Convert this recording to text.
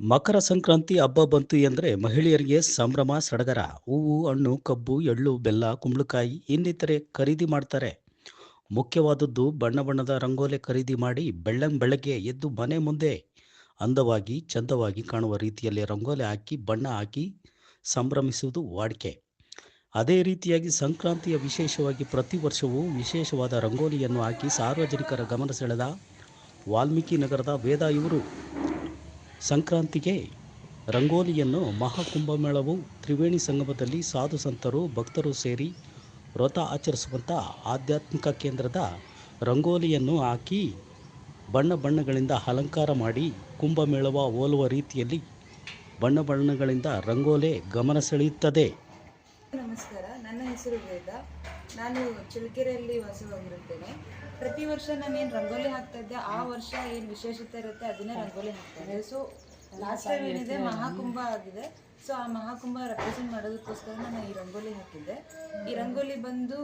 ಮಕರ ಸಂಕ್ರಾಂತಿ ಹಬ್ಬ ಬಂತು ಎಂದರೆ ಮಹಿಳೆಯರಿಗೆ ಸಂಭ್ರಮ, ಸಡಗರ, ಹೂವು, ಹಣ್ಣು, ಕಬ್ಬು, ಎಳ್ಳು, ಬೆಲ್ಲ, ಕುಂಬಳಕಾಯಿ ಇನ್ನಿತರೆ ಖರೀದಿ ಮಾಡ್ತಾರೆ. ಮುಖ್ಯವಾದದ್ದು ಬಣ್ಣ ಬಣ್ಣದ ರಂಗೋಲೆ ಖರೀದಿ ಮಾಡಿ ಬೆಳ್ಳಂ ಬೆಳಗ್ಗೆ ಎದ್ದು ಮನೆ ಮುಂದೆ ಅಂದವಾಗಿ, ಚಂದವಾಗಿ ಕಾಣುವ ರೀತಿಯಲ್ಲಿ ರಂಗೋಲೆ ಹಾಕಿ, ಬಣ್ಣ ಹಾಕಿ ಸಂಭ್ರಮಿಸುವುದು ವಾಡಿಕೆ. ಅದೇ ರೀತಿಯಾಗಿ ಸಂಕ್ರಾಂತಿಯ ವಿಶೇಷವಾಗಿ ಪ್ರತಿ ವರ್ಷವೂ ವಿಶೇಷವಾದ ರಂಗೋಲಿಯನ್ನು ಹಾಕಿ ಸಾರ್ವಜನಿಕರ ಗಮನ ಸೆಳೆದ ವಾಲ್ಮೀಕಿ ನಗರದ ವೇದ ಇವರು ಸಂಕ್ರಾಂತಿಗೆ ರಂಗೋಲಿಯನ್ನು ಮಹಾಕುಂಭಮೇಳವು ತ್ರಿವೇಣಿ ಸಂಗಮದಲ್ಲಿ ಸಾಧು ಸಂತರು, ಭಕ್ತರು ಸೇರಿ ವ್ರತ ಆಚರಿಸುವಂಥ ಆಧ್ಯಾತ್ಮಿಕ ಕೇಂದ್ರದ ರಂಗೋಲಿಯನ್ನು ಹಾಕಿ ಬಣ್ಣ ಬಣ್ಣಗಳಿಂದ ಅಲಂಕಾರ ಮಾಡಿ ಕುಂಭಮೇಳವ ಹೋಲುವ ರೀತಿಯಲ್ಲಿ ಬಣ್ಣ ಬಣ್ಣಗಳಿಂದ ರಂಗೋಲೆ ಗಮನ ಸೆಳೆಯುತ್ತದೆ. ನಮಸ್ಕಾರ. ನನ್ನ ಹೆಸರು ವೇದ. ನಾನು ಚಳ್ಳಕೆರೆಯಲ್ಲಿ ವಾಸವಾಗಿರುತ್ತೇನೆ. ಪ್ರತಿ ವರ್ಷ ನಾನು ಏನು ರಂಗೋಲಿ ಹಾಕ್ತಾ ಇದ್ದೆ, ಆ ವರ್ಷ ಏನು ವಿಶೇಷತೆ ಇರುತ್ತೆ ಅದನ್ನೇ ರಂಗೋಲಿ ಹಾಕ್ತಾ ಇದ್ದೆ. ಸೊ ಲಾಸ್ಟ್ ಟೈಮ್ ಏನಿದೆ, ಮಹಾಕುಂಭ ಆಗಿದೆ. ಸೊ ಆ ಮಹಾಕುಂಭ ರೆಪ್ರೆಸೆಂಟ್ ಮಾಡೋದಕ್ಕೋಸ್ಕರ ನಾನು ಈ ರಂಗೋಲಿ ಹಾಕಿದ್ದೆ. ಈ ರಂಗೋಲಿ ಬಂದು